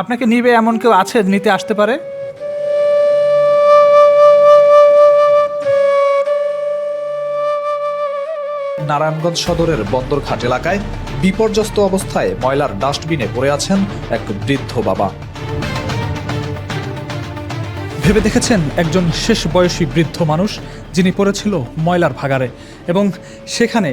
আপনাকে নিবে এমন কেউ আছে, নিতে আসতে পারে? নারায়ণগঞ্জ সদরের বন্দরঘাট এলাকায় বিপর্যস্ত অবস্থায় ময়লার ডাস্টবিনে পড়ে আছেন এক বৃদ্ধ বাবা। ভেবে দেখেছেন একজন শেষ বয়সী বৃদ্ধ মানুষ যিনি পড়েছিল ময়লার ভাগারে এবং সেখানে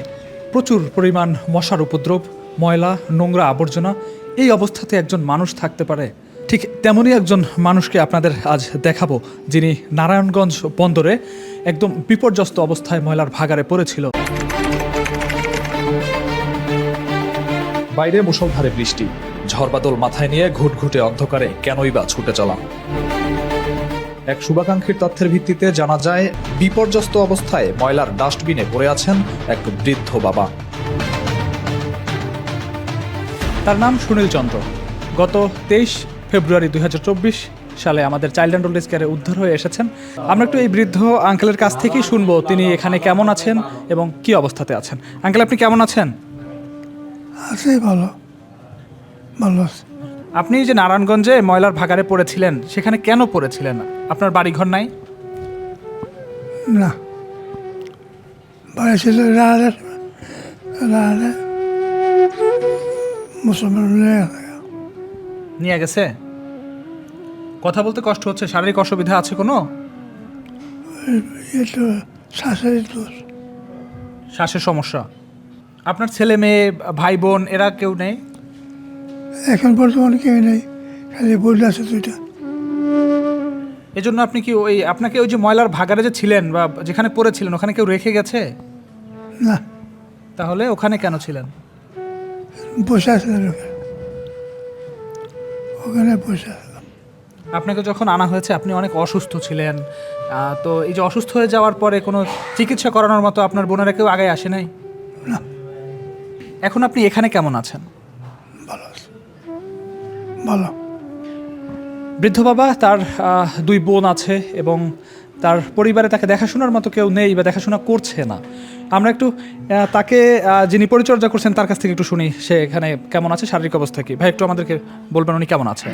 প্রচুর পরিমাণ মশার উপদ্রব, ময়লা, নোংরা আবর্জনা এই অবস্থাতে একজন মানুষ থাকতে পারে। ঠিক তেমনই একজন মানুষকে আপনাদের আজ দেখাবো, যিনি নারায়ণগঞ্জ বন্দরে একদম বিপর্যস্ত অবস্থায় ময়লার ভাগারে পড়েছিল। বাইরে মুষলধারে বৃষ্টি, ঝড়বাদল মাথায় নিয়ে ঘুটঘুটে অন্ধকারে কেনই বা ছুটে চলা। এক শুভাকাঙ্ক্ষীর তথ্যের ভিত্তিতে জানা যায়, বিপর্যস্ত অবস্থায় ময়লার ডাস্টবিনে পড়ে আছেন এক বৃদ্ধ বাবা। তার নাম সুনীল চন্দ্র। গত তেইশ ফেব্রুয়ারি দু হাজার চব্বিশ সালে আমাদের চাইল্ড অ্যান্ড ওল্ড কেয়ারে উদ্ধার হয়ে এসেছেন। আমরা একটু এই বৃদ্ধ আঙ্কেলের কাছ থেকেই শুনব তিনি এখানে কেমন আছেন এবং কি অবস্থাতে আছেন। আঙ্কেল আপনি কেমন আছেন? আছে ভালো। ভালো আছে। আপনি যে নারায়ণগঞ্জে ময়লার ভাগারে পড়েছিলেন সেখানে কেন পড়েছিলেন? আপনার বাড়িঘর নাই? না। বাড়ি ছিল মুসলমান নিয়ে গেছে। কথা বলতে কষ্ট হচ্ছে শারীরিক অসুবিধা আছে কোনো? শ্বাসের দোষ। শ্বাসের সমস্যা। আপনার ছেলে মেয়ে ভাই বোন এরা কেউ নেই? এখন বর্তমানে কেউ নেই খালি বললে আছে দুইটা। এজন্য আপনি কি ওই আপনাকে ওই যে ময়লার ভাগারে যে ছিলেন বা যেখানে পড়েছিলেন ওখানে কেউ রেখে গেছে? না। তাহলে ওখানে কেন ছিলেন? বসে ওখানে। বসে আসলাম আপনাকে যখন আনা হয়েছে আপনি অনেক অসুস্থ ছিলেন। তো এই যে অসুস্থ হয়ে যাওয়ার পরে কোনো চিকিৎসা করানোর মতো আপনার বোনেরা কেউ আগে আসে নাই? না। এখন আপনি এখানে কেমন আছেন? ভালো ভালো। বৃদ্ধ বাবা তার দুই বোন আছে এবং তার পরিবারে তাকে দেখাশোনার মতো কেউ নেই বা দেখাশোনা করছে না। আমরা একটু তাকে যিনি পরিচর্যা করছেন তার কাছ থেকে একটু শুনি সে এখানে কেমন আছে, শারীরিক অবস্থা কি? ভাই, একটু আমাদেরকে বলবেন উনি কেমন আছে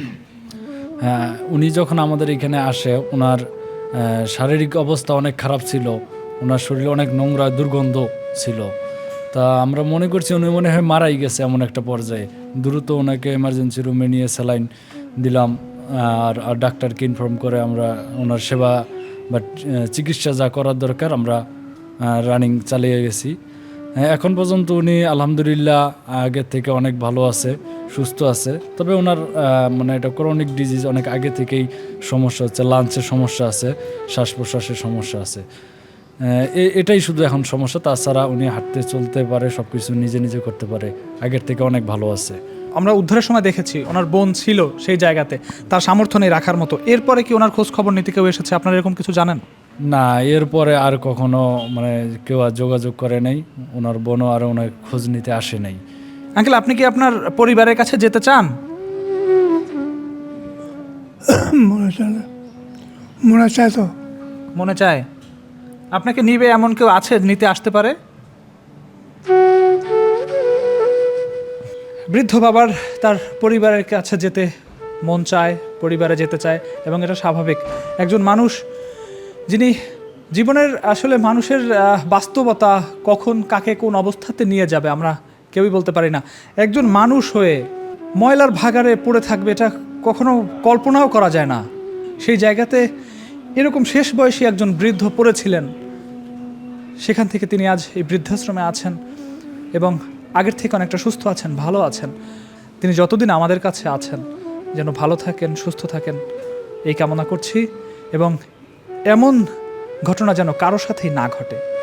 হ্যাঁ উনি যখন আমাদের এখানে আসে ওনার শারীরিক অবস্থা অনেক খারাপ ছিল ওনার শরীরে অনেক নোংরা, দুর্গন্ধ ছিল। তা আমরা মনে করছি উনি মনে হয় মারাই গেছে এমন একটা পর্যায়ে। দ্রুত ওনাকে এমার্জেন্সি রুমে নিয়ে স্যালাইন দিলাম, আর আর ডাক্তারকে ইনফর্ম করে আমরা ওনার সেবা বা চিকিৎসা যা করার দরকার আমরা রানিং চালিয়ে গেছি। এখন পর্যন্ত উনি আলহামদুলিল্লাহ আগের থেকে অনেক ভালো আছে, সুস্থ আছে। তবে ওনার মানে এটা ক্রনিক ডিজিজ অনেক আগে থেকেই সমস্যা হচ্ছে লাঞ্চের সমস্যা আছে, শ্বাস প্রশ্বাসের সমস্যা আছে। এটাই শুধু এখন সমস্যা, তাছাড়া উনি হাঁটতে চলতে পারে সব কিছু নিজে নিজে করতে পারে, আগের থেকে অনেক ভালো আছে। আমরা উদ্ধারের সময় দেখেছি, ওনার বোন ছিল সেই জায়গাতে, তার সামর্থ্য নেই রাখার মতো। এরপরে কি ওনার খোঁজ খবর নিতে কেউ এসেছে? আপনারা এরকম কিছু জানেন? না এরপরে আর কখনো মানে কেউ আর যোগাযোগ করে নাই। ওনার বোনও আর ওনার খোঁজ নিতে আসে নাই। আঙ্কেল আপনি কি আপনার পরিবারের কাছে যেতে চান? মনে চায় না। মনে চায় তো। মনে চায়? আপনাকে নিবে এমন কেউ আছে নিতে আসতে পারে? বৃদ্ধ বাবার তার পরিবারের কাছে যেতে মন চায় পরিবারে যেতে চায় এবং এটা স্বাভাবিক। একজন মানুষ যিনি জীবনের আসলে মানুষের বাস্তবতা কখন, কাকে, কোন অবস্থাতে নিয়ে যাবে আমরা কেউই বলতে পারি না। একজন মানুষ হয়ে ময়লার ভাগারে পড়ে থাকবে এটা কখনো কল্পনাও করা যায় না। সেই জায়গাতে এরকম শেষ বয়সী একজন বৃদ্ধ পড়েছিলেন। সেখান থেকে তিনি আজ এই বৃদ্ধাশ্রমে আছেন এবং আগের থেকে অনেকটা সুস্থ আছেন, ভালো আছেন। তিনি যতদিন আমাদের কাছে আছেন, যেন ভালো থাকেন, সুস্থ থাকেন, এই কামনা করছি এবং এমন ঘটনা যেন কারও সাথেই না ঘটে।